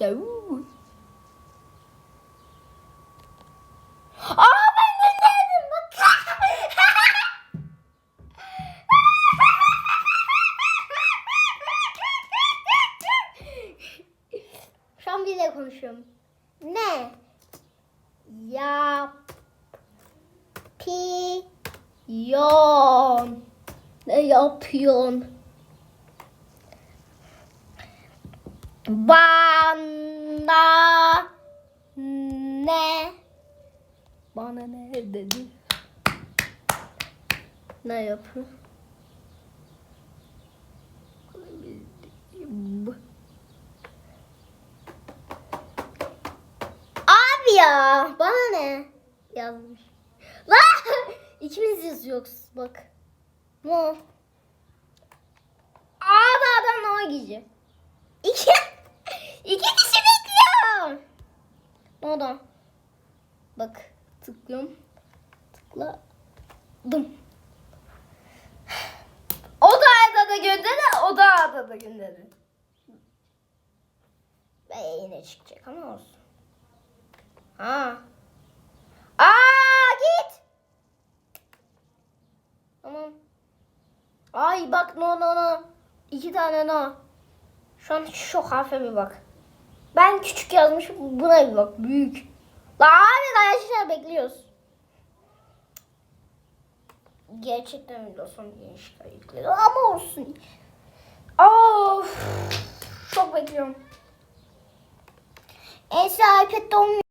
Seul. Aa ben gönderdim bak. Şu an biriyle konuşuyorum. Ne? Yap. Pi. Yon. Ne yapıyorsun? Bana Bana ne dedi? Ne yapıyor? Abi ya bana ne yazmış. La ikimiz yazıyoruz bak. Ne? Da adam ne giyecek? İki, iki kişi bekliyor. Ne oldu? Bak tıklıyorum. Tıkladım. O da arada da gönderdi, o da arada da gönderdi. Ve yine çıkacak ama olsun. Ha. Aa git. Tamam. Ay bak no no no. İki tane no. Şu an şu harfe bir bak. Ben küçük yazmışım. Buna bir bak. Büyük. La abi arkadaşlar bekliyoruz. Gerçekten Windows gençler yükledi ama olsun. Of. Çok bekliyorum. Ense iPad'de olmuyor.